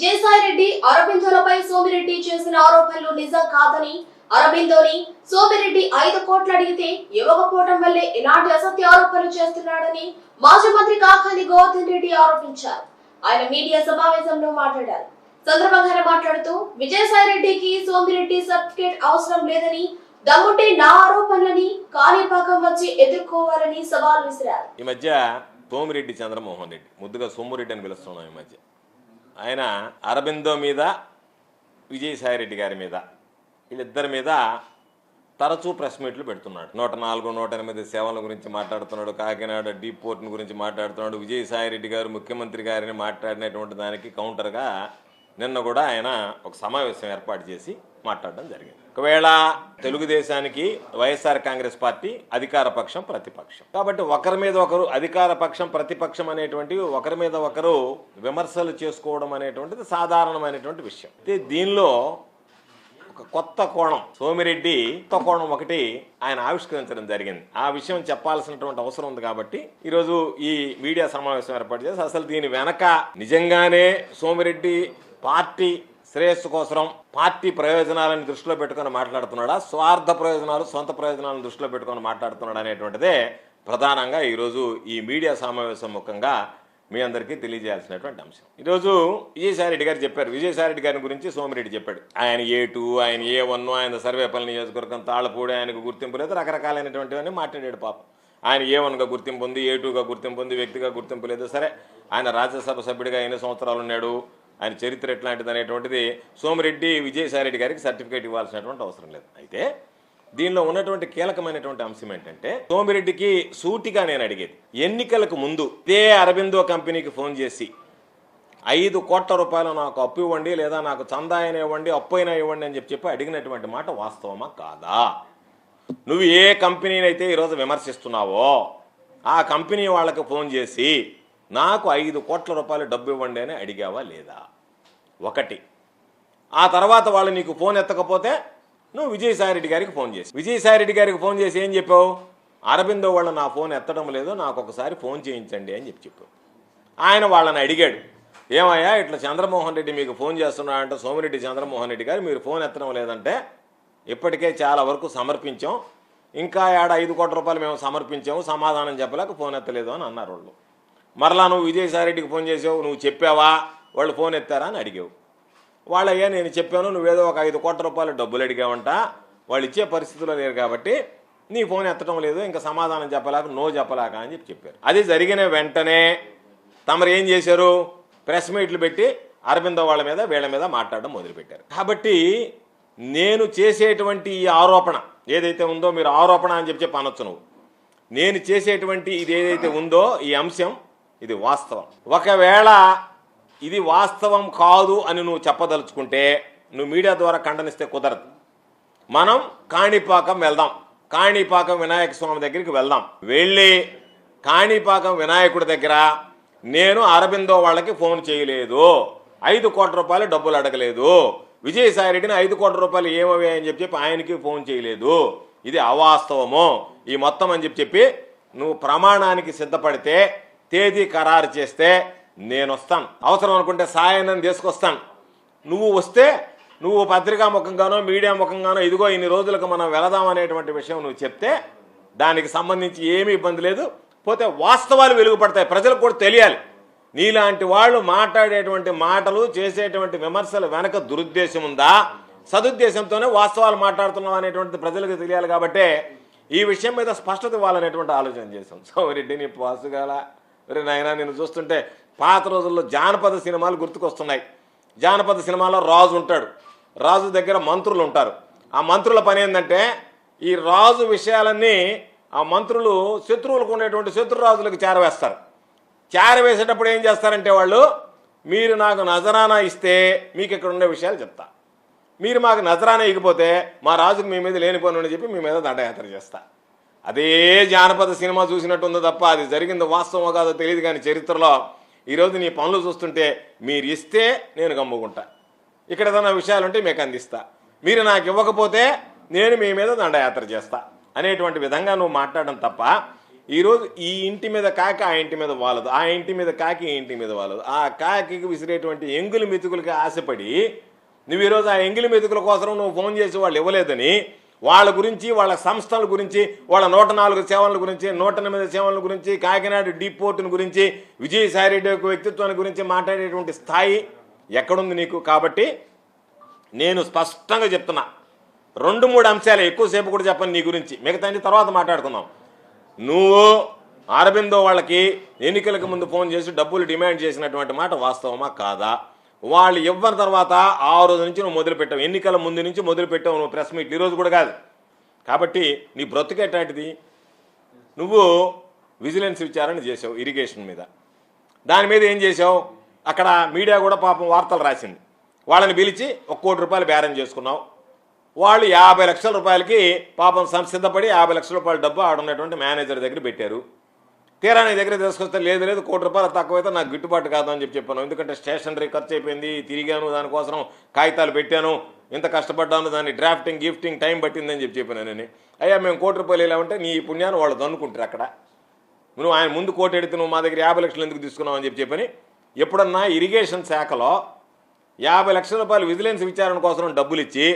విజయసాయి రెడ్డి అరబిందోలపై సోమిరెడ్డి చేసిన ఆరోపణలు నిజం కాదని అరబిందోని సోమిరెడ్డి ఐదు కోట్లు అడిగితే ఇవ్వకపోవడం వల్లే ఇలాంటి అసత్య ఆరోపణలు చేస్తున్నాడని మాజీ మంత్రి కాకాని గోవర్ధన్ రెడ్డి ఆరోపించారు. ఆయన మీడియా సమావేశంలో మాట్లాడారు. సందర్భంగా మాట్లాడుతూ విజయసాయి రెడ్డికి సోమిరెడ్డి సర్టిఫికేట్ అవసరం లేదని దమ్ముంటే నా ఆరోపణలని కాణిపాకం వచ్చి ఎదుర్కోవాలని సవాల్ విసిరారు. ఈ మధ్య సోమిరెడ్డి చంద్రమోహన్ రెడ్డి ముద్దుగా సోమిరెడ్డి అని పిలుస్తున్నాం ఈ మధ్య. ఆయన అరబిందో మీద విజయసాయిరెడ్డి గారి మీద వీళ్ళిద్దరి మీద తరచూ ప్రెస్ మీట్లు పెడుతున్నాడు. నూట నాలుగు నూట ఎనిమిది సేవల గురించి మాట్లాడుతున్నాడు కాకినాడ డీప్ పోర్ట్ని గురించి మాట్లాడుతున్నాడు విజయసాయిరెడ్డి గారు ముఖ్యమంత్రి గారిని మాట్లాడినటువంటి దానికి కౌంటర్గా నిన్న కూడా ఆయన ఒక సమావేశం ఏర్పాటు చేసి మాట్లాడడం జరిగింది. ఒకవేళ తెలుగుదేశానికి వైఎస్ఆర్ కాంగ్రెస్ పార్టీ అధికార పక్షం ప్రతిపక్షం. కాబట్టి ఒకరి మీద ఒకరు అధికార పక్షం ప్రతిపక్షం అనేటువంటివి ఒకరి మీద ఒకరు విమర్శలు చేసుకోవడం అనేటువంటిది సాధారణమైనటువంటి విషయం. అయితే దీనిలో ఒక కొత్త కోణం సోమిరెడ్డి కొత్త కోణం ఒకటి ఆయన ఆవిష్కరించడం జరిగింది. ఆ విషయం చెప్పాల్సినటువంటి అవసరం ఉంది కాబట్టి ఈరోజు ఈ మీడియా సమావేశం ఏర్పాటు చేసి అసలు దీని వెనక నిజంగానే సోమిరెడ్డి పార్టీ శ్రేయస్సు కోసం పార్టీ ప్రయోజనాలను దృష్టిలో పెట్టుకొని మాట్లాడుతున్నాడా? స్వార్థ ప్రయోజనాలు సొంత ప్రయోజనాలను దృష్టిలో పెట్టుకొని మాట్లాడుతున్నాడు అనేటువంటిదే ప్రధానంగా ఈరోజు ఈ మీడియా సమావేశం ముఖంగా మీ అందరికీ తెలియజేయాల్సినటువంటి అంశం. ఈరోజు విజయసాయిరెడ్డి గారు చెప్పారు. విజయసాయిరెడ్డి గారి గురించి సోమిరెడ్డి చెప్పాడు. ఆయన ఏ టూ ఆయన ఏ వన్ ఆయన సర్వేపల్లి నియోజకవర్గం తాళపూడి ఆయనకు గుర్తింపు లేదు. రకరకాలైనటువంటివన్నీ మాట్లాడాడు పాపం. ఆయన ఏ వన్గా గుర్తింపు ఉంది ఏ టూగా గుర్తింపు ఉంది వ్యక్తిగా గుర్తింపు లేదు. సరే ఆయన రాజ్యసభ సభ్యుడిగా ఎన్ని సంవత్సరాలు ఉన్నాడు? ఆయన చరిత్ర ఎట్లాంటిది అనేటువంటిది సోమిరెడ్డి విజయసాయిరెడ్డి గారికి సర్టిఫికేట్ ఇవ్వాల్సినటువంటి అవసరం లేదు. అయితే దీనిలో ఉన్నటువంటి కీలకమైనటువంటి అంశం ఏంటంటే సోమిరెడ్డికి సూటిగా నేను అడిగేది ఎన్నికలకు ముందు ఇదే అరబిందో కంపెనీకి ఫోన్ చేసి ఐదు కోట్ల రూపాయలు నాకు అప్పు ఇవ్వండి లేదా నాకు చందా అయినా ఇవ్వండి అప్పు అయినా ఇవ్వండి అని చెప్పి చెప్పి అడిగినటువంటి మాట వాస్తవమా కాదా? నువ్వు ఏ కంపెనీని అయితే ఈరోజు విమర్శిస్తున్నావో ఆ కంపెనీ వాళ్ళకి ఫోన్ చేసి నాకు ఐదు కోట్ల రూపాయలు డబ్బు ఇవ్వండి అని అడిగావా లేదా? ఒకటి. ఆ తర్వాత వాళ్ళు నీకు ఫోన్ ఎత్తకపోతే నువ్వు విజయసాయిరెడ్డి గారికి ఫోన్ చేసి విజయసాయిరెడ్డి గారికి ఫోన్ చేసి ఏం చెప్పావు? అరబిందో వాళ్ళు నా ఫోన్ ఎత్తడం లేదు నాకు ఒకసారి ఫోన్ చేయించండి అని చెప్పి చెప్పావు. ఆయన వాళ్ళని అడిగాడు ఏమయ్యా ఇట్లా చంద్రమోహన్ రెడ్డి మీకు ఫోన్ చేస్తున్నాడంటే సోమిరెడ్డి చంద్రమోహన్ రెడ్డి గారు మీరు ఫోన్ ఎత్తడం లేదంటే ఇప్పటికే చాలా వరకు సమర్పించాం. ఇంకా ఏడ ఐదు కోట్ల రూపాయలు మేము సమర్పించాము సమాధానం చెప్పలేక ఫోన్ ఎత్తలేదు అని అన్నారు వాళ్ళు. మరలా నువ్వు విజయసాయిరెడ్డికి ఫోన్ చేసావు నువ్వు చెప్పావా? వాళ్ళు ఫోన్ ఎత్తారా అని అడిగావు. వాళ్ళయ్యా నేను చెప్పాను నువ్వేదో ఒక ఐదు కోట్ల రూపాయలు డబ్బులు అడిగావంట. వాళ్ళు ఇచ్చే పరిస్థితిలో లేరు కాబట్టి నీ ఫోన్ ఎత్తడం లేదు ఇంకా సమాధానం చెప్పలేక నో చెప్పలేక అని చెప్పి చెప్పారు. అది జరిగిన వెంటనే తమరు ఏం చేశారు? ప్రెస్ మీట్లు పెట్టి అరవిందో వాళ్ళ మీద వీళ్ళ మీద మాట్లాడడం మొదలుపెట్టారు. కాబట్టి నేను చేసేటువంటి ఈ ఆరోపణ ఏదైతే ఉందో మీరు ఆరోపణ అని చెప్పి చెప్పి అనొచ్చు నువ్వు. నేను చేసేటువంటి ఇది ఏదైతే ఉందో ఈ అంశం ఇది వాస్తవం. ఒకవేళ ఇది వాస్తవం కాదు అని నువ్వు చెప్పదలుచుకుంటే నువ్వు మీడియా ద్వారా ఖండనిస్తే కుదరదు. మనం కాణిపాకం వెళ్దాం. కాణిపాకం వినాయక స్వామి దగ్గరికి వెళ్దాం. వెళ్ళి కాణిపాకం వినాయకుడి దగ్గర నేను అరబిందో వాళ్ళకి ఫోన్ చేయలేదు. ఐదు కోట్ల రూపాయలు డబ్బులు అడగలేదు. విజయసాయిరెడ్డిని ఐదు కోట్ల రూపాయలు ఏమవి అని చెప్పి చెప్పి ఆయనకి ఫోన్ చేయలేదు. ఇది అవాస్తవము. ఈ మొత్తం అని చెప్పి చెప్పి నువ్వు ప్రమాణానికి సిద్ధపడితే తేదీ ఖరారు చేస్తే నేను వస్తాను అవసరం అనుకుంటే సాయాన్ని తీసుకొస్తాను నువ్వు వస్తే నువ్వు పత్రికా ముఖంగానో మీడియా ముఖంగానో ఇదిగో ఇన్ని రోజులకు మనం వెళదాం అనేటువంటి విషయం నువ్వు చెప్తే దానికి సంబంధించి ఏమీ ఇబ్బంది లేదు. పోతే వాస్తవాలు వెలుగుపడతాయి. ప్రజలకు కూడా తెలియాలి. నీలాంటి వాళ్ళు మాట్లాడేటువంటి మాటలు చేసేటువంటి విమర్శలు వెనక దురుద్దేశం ఉందా? సదుద్దేశంతోనే వాస్తవాలు మాట్లాడుతున్నాం అనేటువంటిది ప్రజలకు తెలియాలి కాబట్టి ఈ విషయం మీద స్పష్టత ఇవ్వాలనేటువంటి ఆలోచన చేశాం. సో రెడ్డి నీ పాసుగాల మరి నాయనా నేను చూస్తుంటే పాత రోజుల్లో జానపద సినిమాలు గుర్తుకొస్తున్నాయి. జానపద సినిమాలో రాజు ఉంటాడు. రాజు దగ్గర మంత్రులు ఉంటారు. ఆ మంత్రుల పని ఏంటంటే ఈ రాజు విషయాలన్నీ ఆ మంత్రులు శత్రువులకు ఉండేటువంటి శత్రురాజులకు చేరవేస్తారు. చేరవేసేటప్పుడు ఏం చేస్తారంటే వాళ్ళు మీరు నాకు నజరానా ఇస్తే మీకు ఇక్కడ ఉండే విషయాలు చెప్తా. మీరు మాకు నజరానా ఇకపోతే మా రాజుకు మీ మీద లేనిపోను అని చెప్పి మీ మీద దండయాత్ర చేస్తా. అదే జానపద సినిమా చూసినట్టుందో తప్ప అది జరిగింది వాస్తవం కాదో తెలియదు కానీ చరిత్రలో ఈరోజు నీ పనులు చూస్తుంటే మీరు ఇస్తే నేను గమ్ముకుంటా. ఇక్కడ ఏదైనా విషయాలు ఉంటే మీకు అందిస్తా. మీరు నాకు ఇవ్వకపోతే నేను మీ మీద దండయాత్ర చేస్తా. అనేటువంటి విధంగా నువ్వు మాట్లాడడం తప్ప ఈరోజు ఈ ఇంటి మీద కాకి ఆ ఇంటి మీద వాలదు. ఆ ఇంటి మీద కాకి ఈ ఇంటి మీద వాలదు. ఆ కాకి విసిరేటువంటి ఎంగులు మెతుకులకి ఆశపడి నువ్వు ఈరోజు ఆ ఎంగిలి మెతుకుల కోసం నువ్వు ఫోన్ చేసి వాళ్ళు ఇవ్వలేదని వాళ్ళ గురించి వాళ్ళ సంస్థల గురించి వాళ్ళ నూట నాలుగు సేవల గురించి నూట ఎనిమిది సేవల గురించి కాకినాడ డీప్ గురించి విజయసాయిరెడ్డి యొక్క వ్యక్తిత్వాన్ని గురించి మాట్లాడేటువంటి స్థాయి ఎక్కడుంది నీకు? కాబట్టి నేను స్పష్టంగా చెప్తున్నా. రెండు మూడు అంశాలు ఎక్కువసేపు కూడా చెప్పను నీ గురించి. మిగతా తర్వాత మాట్లాడుకుందాం. నువ్వు అరబిందో వాళ్ళకి ఎన్నికలకు ముందు ఫోన్ చేసి డబ్బులు డిమాండ్ చేసినటువంటి మాట వాస్తవమా? కాదా? వాళ్ళు ఇవ్వని తర్వాత ఆ రోజు నుంచి నువ్వు మొదలుపెట్టావు ఎన్నికల ముందు నుంచి మొదలుపెట్టావు నువ్వు ప్రెస్ మీట్ ఈరోజు కూడా కాదు. కాబట్టి నీ బ్రతుకేటాటిది నువ్వు విజిలెన్స్ విచారణ చేసావు ఇరిగేషన్ మీద. దాని మీద ఏం చేసావు అక్కడ మీడియా కూడా పాపం వార్తలు రాసింది. వాళ్ళని పిలిచి ఒక కోటి రూపాయలు బేరం చేసుకున్నావు. వాళ్ళు యాభై లక్షల రూపాయలకి పాపం సం- సిద్ధపడి యాభై లక్షల రూపాయల డబ్బు ఆడున్నటువంటి మేనేజర్ దగ్గర పెట్టారు. తీరా నీ దగ్గర తీసుకొస్తే లేదు లేదు కోటి రూపాయలు తక్కువైతే నాకు గిట్టుబాటు కాదు అని చెప్పి చెప్పాను. ఎందుకంటే స్టేషనరీ ఖర్చు అయిపోయింది తిరిగాను దానికోసం కాగితాలు పెట్టాను ఇంత కష్టపడ్డాను దాన్ని డ్రాఫ్టింగ్ గిఫ్టింగ్ టైం పట్టిందని చెప్పి చెప్పాను నేను. అయ్యా మేము కోటి రూపాయలు వెళ్ళామంటే ఉంటే నీ పుణ్యాన్ని వాళ్ళు దన్నుకుంటారు అక్కడ. నువ్వు ఆయన ముందు కోటి ఎడితే నువ్వు మా దగ్గర యాభై లక్షలు ఎందుకు తీసుకున్నావు అని చెప్పి చెప్పని ఎప్పుడన్నా ఇరిగేషన్ శాఖలో యాభై లక్షల రూపాయలు విజిలెన్స్ విచారణ కోసం డబ్బులు ఇచ్చి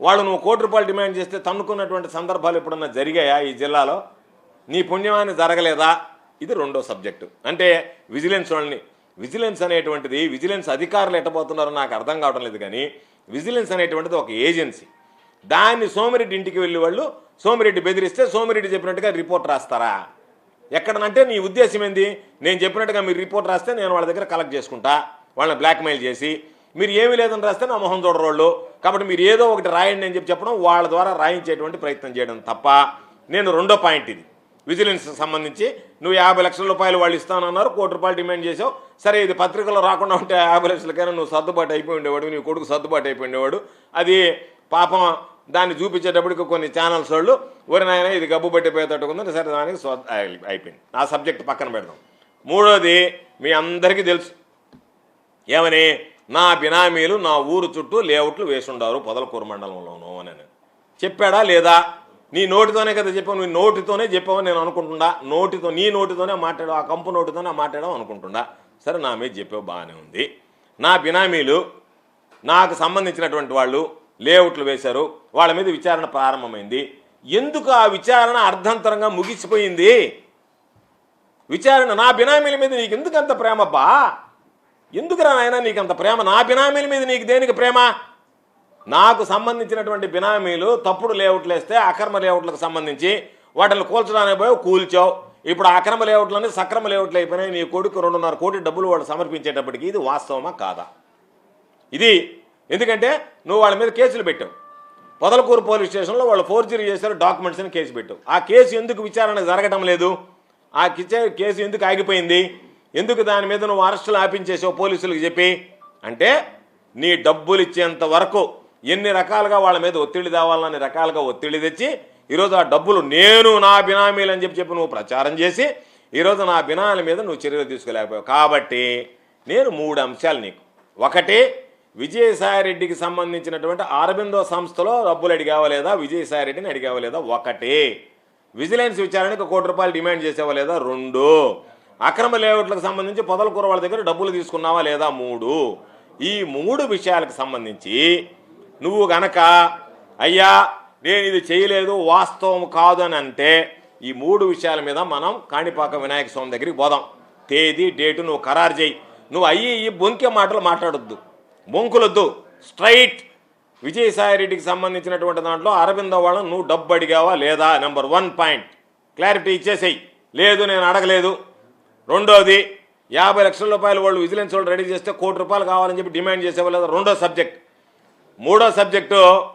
వాళ్ళు నువ్వు కోటి రూపాయలు డిమాండ్ చేస్తే తన్నుకున్నటువంటి సందర్భాలు ఎప్పుడన్నా జరిగాయా ఈ జిల్లాలో? నీ పుణ్యమాన్ని జరగలేదా? ఇది రెండో సబ్జెక్టు. అంటే విజిలెన్స్ వాళ్ళని విజిలెన్స్ అనేటువంటిది విజిలెన్స్ అధికారులు ఎట్టబోతున్నారో నాకు అర్థం కావడం లేదు కానీ విజిలెన్స్ అనేటువంటిది ఒక ఏజెన్సీ. దాన్ని సోమిరెడ్డి ఇంటికి వెళ్ళి వాళ్ళు సోమిరెడ్డి బెదిరిస్తే సోమిరెడ్డి చెప్పినట్టుగా రిపోర్ట్ రాస్తారా? ఎక్కడనంటే నీ ఉద్దేశం ఏంది? నేను చెప్పినట్టుగా మీరు రిపోర్ట్ రాస్తే నేను వాళ్ళ దగ్గర కలెక్ట్ చేసుకుంటా వాళ్ళని బ్లాక్మెయిల్ చేసి. మీరు ఏమీ లేదని రాస్తే నా మొహం చూడరోళ్ళు. కాబట్టి మీరు ఏదో ఒకటి రాయండి అని చెప్పి చెప్పడం వాళ్ళ ద్వారా రాయించేటువంటి ప్రయత్నం చేయడం తప్ప నేను రెండో పాయింట్ ఇది. విజిలెన్స్ సంబంధించి నువ్వు యాభై లక్షల రూపాయలు వాళ్ళు ఇస్తానన్నారు కోటి రూపాయలు డిమాండ్ చేసావు సరే ఇది పత్రికలో రాకుండా ఉంటే యాభై లక్షలకైనా నువ్వు సర్దుబాటు అయిపోయి ఉండేవాడు నీ కొడుకు సర్దుబాటు అయిపోయి ఉండేవాడు. అది పాపం దాన్ని చూపించేటప్పటికి కొన్ని ఛానల్స్ వాళ్ళు ఒరి నాయన ఇది గబ్బు పట్టిపోయేటట్టుకుందని సరే దానికి అయిపోయింది. ఆ సబ్జెక్ట్ పక్కన పెడదాం. మూడోది మీ అందరికీ తెలుసు. ఏమని? నా బినామీలు నా ఊరు చుట్టూ లేఅవుట్లు వేసుండారు పొదలకూరు మండలంలోనూ అని. చెప్పాడా లేదా? నీ నోటితోనే కదా చెప్పావు నీ నోటితోనే చెప్పావని నేను అనుకుంటున్నా. నోటితో నీ నోటితోనే మాట్లాడావు ఆ కంపు నోటితోనే మాట్లాడావు అనుకుంటున్నా. సరే నా మీద చెప్పావు బాగానే ఉంది. నా బినామీలు నాకు సంబంధించినటువంటి వాళ్ళు లేఅవుట్లు వేశారు వాళ్ళ మీద విచారణ ప్రారంభమైంది. ఎందుకు ఆ విచారణ అర్ధంతరంగా ముగిసిపోయింది? విచారణ నా బినామీల మీద నీకు ఎందుకు అంత ప్రేమబ్బా ఎందుకురా నాయన నీకు అంత ప్రేమ? నా బినామీల మీద నీకు దేనికి ప్రేమ? నాకు సంబంధించినటువంటి బినామీలు తప్పుడు లేఅవుట్లు వేస్తే అక్రమ లేఅవుట్లకు సంబంధించి వాటిని కూల్చడానికి పోయి కూల్చావు. ఇప్పుడు అక్రమ లేఅవుట్లని సక్రమ లేఅవుట్లు అయిపోయినాయి. నీ కొడుకు రెండున్నర కోటి డబ్బులు వాళ్ళు సమర్పించేటప్పటికి ఇది వాస్తవమా కాదా? ఇది ఎందుకంటే నువ్వు వాళ్ళ మీద కేసులు పెట్టావు. పొదలకూరు పోలీస్ స్టేషన్లో వాళ్ళు ఫోర్జరీ చేశారు డాక్యుమెంట్స్ అని కేసు పెట్టావు. ఆ కేసు ఎందుకు విచారణ జరగడం లేదు? ఆ కేసు ఎందుకు ఆగిపోయింది? ఎందుకు దాని మీద నువ్వు అరెస్టులు ఆపించేసావు పోలీసులకు చెప్పి? అంటే నీ డబ్బులు ఇచ్చేంత వరకు ఎన్ని రకాలుగా వాళ్ళ మీద ఒత్తిడి తేవాలని రకాలుగా ఒత్తిడి తెచ్చి ఈరోజు ఆ డబ్బులు నేను నా బినామీలు అని చెప్పి చెప్పి నువ్వు ప్రచారం చేసి ఈరోజు నా బినాల మీద నువ్వు చర్యలు తీసుకోలేకపోయావు. కాబట్టి నేను మూడు అంశాలు నీకు. ఒకటి విజయసాయిరెడ్డికి సంబంధించినటువంటి అరబిందో సంస్థలో డబ్బులు అడిగావా లేదా? విజయసాయిరెడ్డిని అడిగావా లేదా? ఒకటి విజిలెన్స్ విచారణకు కోటి రూపాయలు డిమాండ్ చేసేవా లేదా? రెండు అక్రమ లేఅవుట్లకు సంబంధించి పొదలకూర వాళ్ళ దగ్గర డబ్బులు తీసుకున్నావా లేదా? మూడు ఈ మూడు విషయాలకు సంబంధించి నువ్వు గనక అయ్యా నేను ఇది చేయలేదు వాస్తవం కాదు అని అంటే ఈ మూడు విషయాల మీద మనం కాణిపాక వినాయక స్వామి దగ్గరికి పోదాం. తేదీ డేటు నువ్వు ఖరారు చేయి. నువ్వు అయ్యి ఈ బొంకే మాటలు మాట్లాడొద్దు. బొంకులొద్దు. స్ట్రైట్. విజయసాయిరెడ్డికి సంబంధించినటువంటి దాంట్లో అరవింద వాళ్ళని నువ్వు డబ్బు అడిగావా లేదా? Number one point. క్లారిటీ ఇచ్చేసేయి. లేదు నేను అడగలేదు. రెండోది యాభై లక్షల రూపాయలు వాళ్ళు విజిలెన్స్ వాళ్ళు రెడీ చేస్తే కోటి రూపాయలు కావాలని చెప్పి డిమాండ్ చేసేవాళ్ళు లేదా? రెండో సబ్జెక్ట్. మూడో సబ్జెక్టు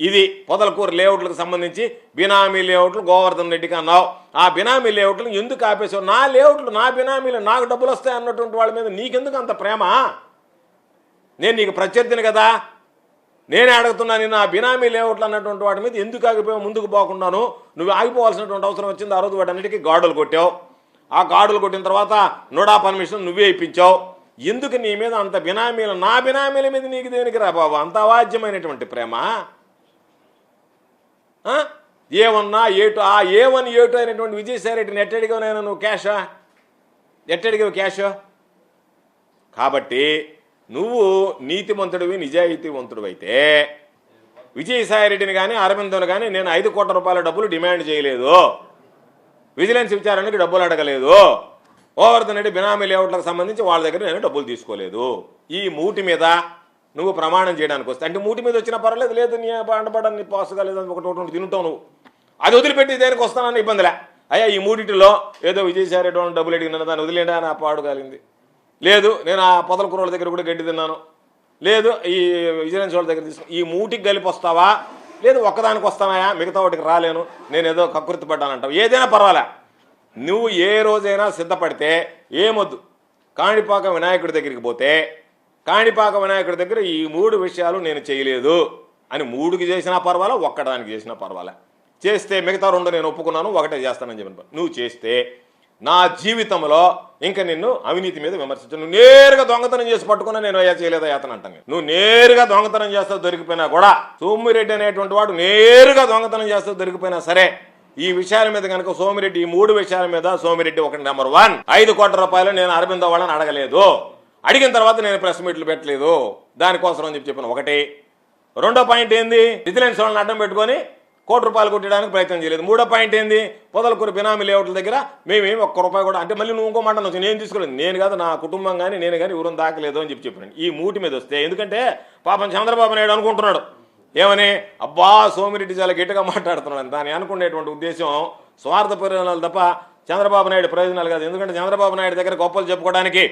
ఇది పొదలకూరు లేఅవుట్లకు సంబంధించి బినామీ లేఅవుట్లు గోవర్ధన్ రెడ్డికి అన్నావు ఆ బినామీ లేఅవుట్లు ఎందుకు ఆపేసావు నా లేఅవుట్లు నా బినామీలు నాకు డబ్బులు వస్తాయి అన్నటువంటి వాళ్ళ మీద నీకెందుకు అంత ప్రేమ? నేను నీకు ప్రత్యర్థిని కదా. నేనే అడుగుతున్నా నేను ఆ బినామీ లేఅవుట్లు అన్నటువంటి వాటి మీద ఎందుకు ఆగిపోయావు? ముందుకు పోకుండాను. నువ్వు ఆగిపోవాల్సినటువంటి అవసరం వచ్చింది. ఆ రోజు వాటన్నిటికీ గాడులు కొట్టావు. ఆ గాడులు కొట్టిన తర్వాత నోడా పర్మిషన్ నువ్వే ఇప్పించావు. ఎందుకు నీ మీద అంత బినామీలు? నా బినామీల మీద నీకు దేనికి రా బాబు? అంత అవాజ్యమైనటువంటి ప్రేమ? ఆ? ఏ వన్నా ఏ టూ ఆ ఏ వన్ ఏ టూ అయినటువంటి విజయసాయి రెడ్డిని నేను నువ్వు క్యాషా? ఎట్టడిగావు క్యాష్? కాబట్టి నువ్వు నీతిమంతుడివి నిజాయితీవంతుడు అయితే విజయసాయి రెడ్డిని కానీ అరవిందోని కానీ నేను ఐదు కోట్ల రూపాయల డబ్బులు డిమాండ్ చేయలేదు. విజిలెన్స్ విచారణకి డబ్బులు అడగలేదు. గోవర్ధన్ రెడ్డి బినామీ లేఅవుట్లకు సంబంధించి వాళ్ళ దగ్గర నేను డబ్బులు తీసుకోలేదు. ఈ మూటి మీద నువ్వు ప్రమాణం చేయడానికి వస్తే అంటే మూటి మీద వచ్చినా పర్వాలేదు లేదు నీ బండబడ నీ పాసుగా లేదని ఒకటి ఒకటి ఒకటి తింటావు నువ్వు. అది వదిలిపెట్టి దేనికి వస్తానన్న ఇబ్బందిలే. అయ్యా ఈ మూడిటిలో ఏదో విజయసాయి రెడ్డి డబ్బులు అడిగిన దాన్ని వదిలేడా నా పాడు కాలింది. లేదు నేను ఆ పొదల కూరల దగ్గర కూడా గడ్డి తిన్నాను. లేదు ఈ విజిలెన్స్ వాళ్ళ దగ్గర తీసుకు ఈ మూటికి కలిపి వస్తావా? లేదు ఒక్కదానికి వస్తానాయా మిగతా వాటికి రాలేను. నేను ఏదో కకృతి పడ్డానంటావు. ఏదైనా పర్వాలే. నువ్వు ఏ రోజైనా సిద్ధపడితే ఏమొద్దు. కాణిపాక వినాయకుడి దగ్గరికి పోతే కాణిపాక వినాయకుడి దగ్గర ఈ మూడు విషయాలు నేను చేయలేదు. అని మూడుకి చేసినా పర్వాలా ఒక్కడానికి చేసినా పర్వాలే. చేస్తే మిగతా రెండు నేను ఒప్పుకున్నాను ఒకటే చేస్తానని చెప్పిన నువ్వు చేస్తే నా జీవితంలో ఇంకా నిన్ను అవినీతి మీద విమర్శించు నువ్వు నేరుగా దొంగతనం చేసి పట్టుకున్నా నేను అయ్యా చేయలేదా యాతన అంటాను నువ్వు నేరుగా దొంగతనం చేస్తావు దొరికిపోయినా కూడా సోమిరెడ్డి అనేటువంటి వాడు నేరుగా దొంగతనం చేస్తావు దొరికిపోయినా సరే ఈ విషయాల మీద కనుక సోమిరెడ్డి ఈ మూడు విషయాల మీద సోమిరెడ్డి ఒకటి నెంబర్ వన్ ఐదు కోట్ల రూపాయలు నేను అరవింద వాళ్ళని అడగలేదు. అడిగిన తర్వాత నేను ప్రెస్ మీట్లు పెట్టలేదు. దానికోసం అని చెప్పి చెప్పిన ఒకటి. రెండో పాయింట్ ఏంది? విజిలెన్స్ వాళ్ళని అడ్డం పెట్టుకొని కోటి రూపాయలు కొట్టడానికి ప్రయత్నం చేయలేదు. మూడో పాయింట్ ఏంది? పొదలకూరు బినామీ లేఅవుట్ల దగ్గర మేమేమి ఒక్క రూపాయి కూడా అంటే మళ్ళీ నువ్వు ఇంకో మాట నుంచి నేను తీసుకోలేదు. నేను కాదు నా కుటుంబం కానీ నేను కానీ ఎవరు దాకలేదు అని చెప్పి చెప్పాను ఈ మూటి మీద వస్తే ఎందుకంటే పాపం చంద్రబాబు నాయుడు అనుకుంటున్నాడు. ఏమని? అబ్బా సోమిరెడ్డి చాలా గట్టిగా మాట్లాడుతున్నాడు దాన్ని అనుకునేటువంటి ఉద్దేశం స్వార్థ ప్రయోజనాలు తప్ప చంద్రబాబు నాయుడు ప్రయోజనాలు కాదు. ఎందుకంటే చంద్రబాబు నాయుడు దగ్గర గొప్పలు చెప్పుకోవడానికి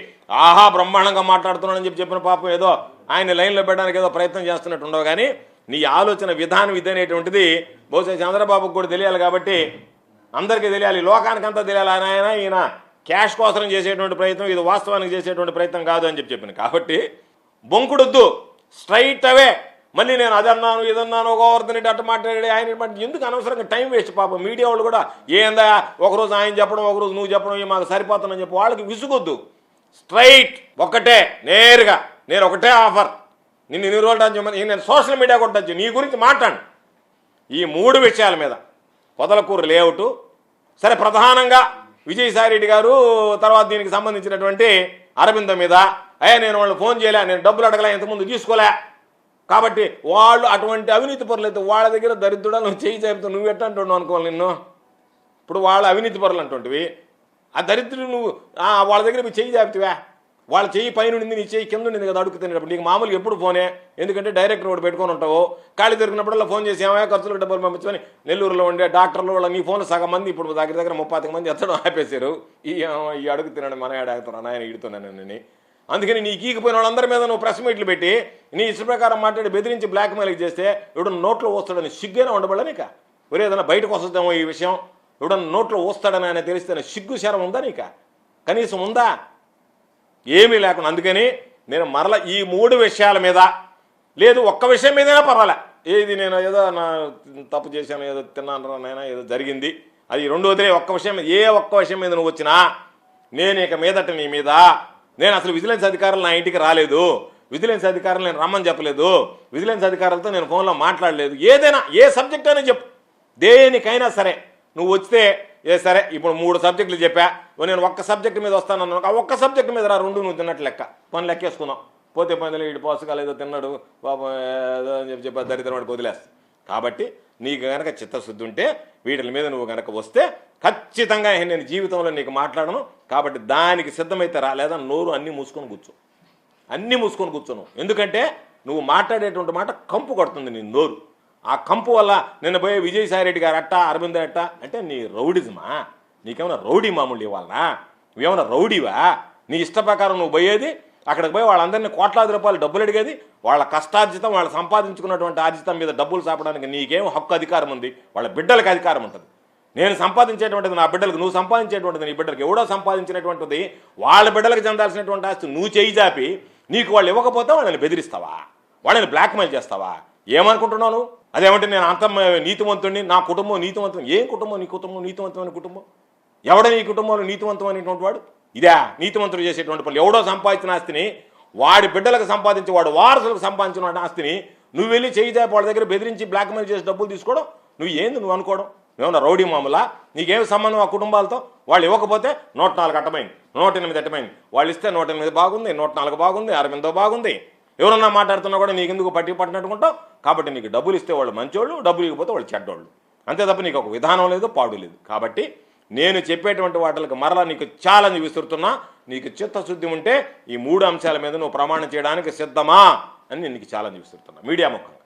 ఆహా బ్రహ్మాండంగా మాట్లాడుతున్నాడని చెప్పి చెప్పిన పాపం ఏదో ఆయన లైన్లో పెట్టడానికి ఏదో ప్రయత్నం చేస్తున్నట్టు ఉండవు కానీ నీ ఆలోచన విధానం ఇదనేటువంటిది అనేటువంటిది బహుశా చంద్రబాబుకు కూడా తెలియాలి కాబట్టి అందరికీ తెలియాలి. లోకానికంతా తెలియాలి. ఆయన ఆయన ఈయన క్యాష్ కోసం చేసేటువంటి ప్రయత్నం ఇది వాస్తవానికి చేసేటువంటి ప్రయత్నం కాదు అని చెప్పి చెప్పాను. కాబట్టి బొంకుడొద్దు. స్ట్రైట్ అవే. మళ్ళీ నేను అదన్నాను ఇదన్నాను గోవర్ధన్ రెడ్డి అట్ట మాట్లాడి ఆయన మాట్లాడి ఎందుకు అనవసరంగా టైం వేస్ట్ పాపం? మీడియా వాళ్ళు కూడా ఏందా ఒకరోజు ఆయన చెప్పడం ఒకరోజు నువ్వు చెప్పడం మాకు సరిపోతుందని చెప్పి వాళ్ళకి విసుగొద్దు. స్ట్రైట్ ఒక్కటే నేరుగా. నేను ఒకటే ఆఫర్. నిన్ను ఇన్ని రోజులు టచ్ నేను సోషల్ మీడియా కూడా టచ్ నీ గురించి మాట్లాడు. ఈ మూడు విషయాల మీద. పొదలకూరు లేఅవుట్. సరే ప్రధానంగా విజయసాయి రెడ్డి గారు తర్వాత దీనికి సంబంధించినటువంటి అరవింద మీద. అయ్యా నేను వాళ్ళు ఫోన్ చేయలే నేను డబ్బులు అడగలే ఇంతకుముందు తీసుకోలే. కాబట్టి వాళ్ళు అటువంటి అవినీతి పరులు అయితే వాళ్ళ దగ్గర దరిద్రుడా నువ్వు చేయి చేపితే నువ్వు ఎట్ట అంటున్నావు అనుకోవాలి నిన్ను? ఇప్పుడు వాళ్ళ అవినీతి పరులు అంటుంటివి. ఆ దరిద్రుడు నువ్వు వాళ్ళ దగ్గర నువ్వు చెయ్యి చేపితివా? వాళ్ళ చెయ్యి పైన ఉండింది నీ చెయ్యి కింద ఉండింది కదా అడుగుతున్నప్పుడు నీకు మామూలుగా ఎప్పుడు ఫోనే? ఎందుకంటే డైరెక్ట్ రోడ్ పెట్టుకొని ఉంటావు. ఖాళీ దొరికినప్పుడల్లా ఫోన్ చేసి ఏమైనా ఖర్చులు డబ్బులు పంపించమని నెల్లూరులో ఉండే డాక్టర్లు వాళ్ళ నీ ఫోన్ సగం మంది ఇప్పుడు దగ్గర దగ్గర ముప్పై మంది ఎత్తడం ఆపేశారు. ఈ ఈ అడుగు తినడం మన ఏడాగుతున్నాను ఆయన ఇడుతున్నాను నేను అందుకని నీ గీకిపోయిన వాళ్ళందరి మీద నువ్వు ప్రెస్ మీట్లు పెట్టి నీ ఇష్ట ప్రకారం మాట్లాడి బెదిరించి బ్లాక్మెయిల్ చేస్తే ఇప్పుడు నోట్లో వస్తాడని సిగ్గైనా ఉండబడ నీక? ఒరే ఏదైనా బయటకు వస్తుందేమో ఈ విషయం. ఎవడన్నా నోట్లో వస్తాడని ఆయన తెలిస్తే సిగ్గు శరం ఉందా నీక? కనీసం ఉందా? ఏమీ లేకుండా. అందుకని నేను మరల ఈ మూడు విషయాల మీద లేదు ఒక్క విషయం మీదైనా పర్వాలే. ఏది నేను ఏదో నా తప్పు చేశాను ఏదో తిన్నాను నైనా ఏదో జరిగింది. అది రెండోది ఒక్క విషయం ఏ ఒక్క విషయం మీద నువ్వు వచ్చినా నేను ఇక మీదట నీ మీద నేను అసలు విజిలెన్స్ అధికారులు నా ఇంటికి రాలేదు. విజిలెన్స్ అధికారులు నేను రమ్మని చెప్పలేదు. విజిలెన్స్ అధికారులతో నేను ఫోన్లో మాట్లాడలేదు. ఏదైనా ఏ సబ్జెక్ట్ అయినా చెప్పు. దేనికైనా సరే. నువ్వు వస్తే ఏ సరే ఇప్పుడు మూడు సబ్జెక్టులు చెప్పా. నేను ఒక్క సబ్జెక్ట్ మీద వస్తాను ఆ ఒక్క సబ్జెక్ట్ మీద రా రెండు నువ్వు తిన్నట్టు లెక్క. పని లెక్కేసుకుందాం. పోతే పనులు ఇటు పోసకాలు ఏదో తిన్నాడు పాపం ఏదో అని చెప్పి చెప్పి దరిద్రం వాడికి వదిలేస్తా. కాబట్టి నీకు గనక చిత్తశుద్ధి ఉంటే వీటి మీద నువ్వు గనక వస్తే ఖచ్చితంగా నేను జీవితంలో నీకు మాట్లాడను కాబట్టి దానికి సిద్ధమైతే రాలేదా నోరు అన్నీ మూసుకొని కూర్చో. అన్నీ మూసుకొని కూర్చోను. ఎందుకంటే నువ్వు మాట్లాడేటువంటి మాట కంపు కొడుతుంది నీ నోరు. ఆ కంపు వల్ల నిన్న పోయే విజయసాయి రెడ్డి గారు అట్ట అరవింద్ అట్ట అంటే నీ రౌడిజమా? నీకేమైనా రౌడీ మామూలు ఇవ్వాలనా? నువ్వేమైనా రౌడీవా? నీ ఇష్ట ప్రకారం నువ్వు పోయేది అక్కడికి పోయి వాళ్ళందరినీ కోట్లాది రూపాయలు డబ్బులు అడిగేది వాళ్ళ కష్టార్జితం వాళ్ళు సంపాదించుకున్నటువంటి ఆర్జితం మీద డబ్బులు చాపడానికి నీకేం హక్కు అధికారం ఉంది? వాళ్ళ బిడ్డలకు అధికారం ఉంటుంది. నేను సంపాదించేటువంటిది నా బిడ్డలకు నువ్వు సంపాదించేటువంటిది నీ బిడ్డలకు ఎవడో సంపాదించినటువంటిది వాళ్ళ బిడ్డలకు చెందాల్సినటువంటి ఆస్తి నువ్వు చేయి జాపి నీకు వాళ్ళు ఇవ్వకపోతే వాళ్ళని బెదిరిస్తావా? వాళ్ళని బ్లాక్మెయిల్ చేస్తావా? ఏమనుకుంటున్నావు నువ్వు? అదేమంటే నేను అంత నీతివంతుడిని నా కుటుంబం నీతివంతం ఏం కుటుంబం నీ కుటుంబం నీతివంతమైన కుటుంబం? ఎవడ నీ కుటుంబంలో నీతివంతమైనటువంటి వాడు? ఇదే నీతివంతుడు చేసేటువంటి పనులు. ఎవడో సంపాదించిన ఆస్తిని వాడి బిడ్డలకు సంపాదించి వాడు వారసులకు సంపాదించిన ఆస్తిని నువ్వు వెళ్ళి చేయి జాపి వాళ్ళ దగ్గర బెదిరించి బ్లాక్మెయిల్ చేసి డబ్బులు తీసుకోవడం? నువ్వు ఏంది నువ్వు అనుకోవడం? ఏమన్నా రౌడీ మామూలా? నీకేమి సంబంధం ఆ కుటుంబాలతో? వాళ్ళు ఇవ్వకపోతే నూట నాలుగు అట్టమైంది నూట ఎనిమిది అట్టమైంది వాళ్ళు ఇస్తే నూట ఎనిమిది బాగుంది నూట నాలుగు బాగుంది అరవిందో బాగుంది. ఎవరన్నా మాట్లాడుతున్నా కూడా నీకు ఎందుకు పట్టి పట్టినట్టుకుంటావు? కాబట్టి నీకు డబ్బులు ఇస్తే వాళ్ళు మంచోళ్ళు డబ్బులు ఇవ్వకపోతే వాళ్ళు చెడ్డోళ్ళు. అంతే తప్ప నీకు ఒక విధానం లేదు పాడు లేదు. కాబట్టి నేను చెప్పేటువంటి వాటికి మరలా నీకు ఛాలెంజ్ విసురుతున్నా. నీకు చిత్తశుద్ధి ఉంటే ఈ మూడు అంశాల మీద నువ్వు ప్రమాణం చేయడానికి సిద్ధమా అని నేను నీకు ఛాలెంజ్ విసురుతున్నా. మీడియా ముఖంగా.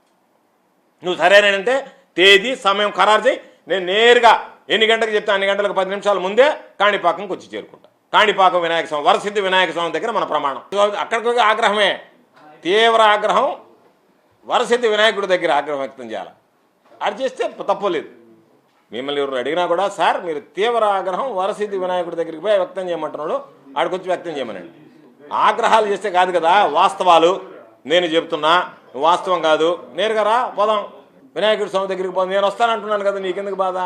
నువ్వు సరేనంటే తేదీ సమయం ఖరారు చేయి. నేను నేరుగా ఎన్ని గంటలకు చెప్తే అన్ని గంటలకు పది నిమిషాల ముందే కాణిపాకంకి వచ్చి చేరుకుంటా. కాణిపాకం వినాయక స్వామి వరసిద్ధి వినాయక స్వామి దగ్గర మన ప్రమాణం. అక్కడికి ఆగ్రహమే. తీవ్ర ఆగ్రహం. వరసిద్ధి వినాయకుడి దగ్గర ఆగ్రహం వ్యక్తం చేయాలి. అది చేస్తే తప్పలేదు మిమ్మల్ని ఎవరు అడిగినా కూడా సార్ మీరు తీవ్ర ఆగ్రహం వరసిద్ధి వినాయకుడి దగ్గరికి పోయి వ్యక్తం చేయమంటున్నాడు. ఆడికొచ్చి వ్యక్తం చేయమనండి. ఆగ్రహాలు చేస్తే కాదు కదా వాస్తవాలు. నేను చెప్తున్నా వాస్తవం కాదు. నేరుగా రా పోదాం. వినాయకుడి స్వామి దగ్గరికి పోదాం నేను వస్తానంటున్నాను కదా నీకెందుకు బాధ?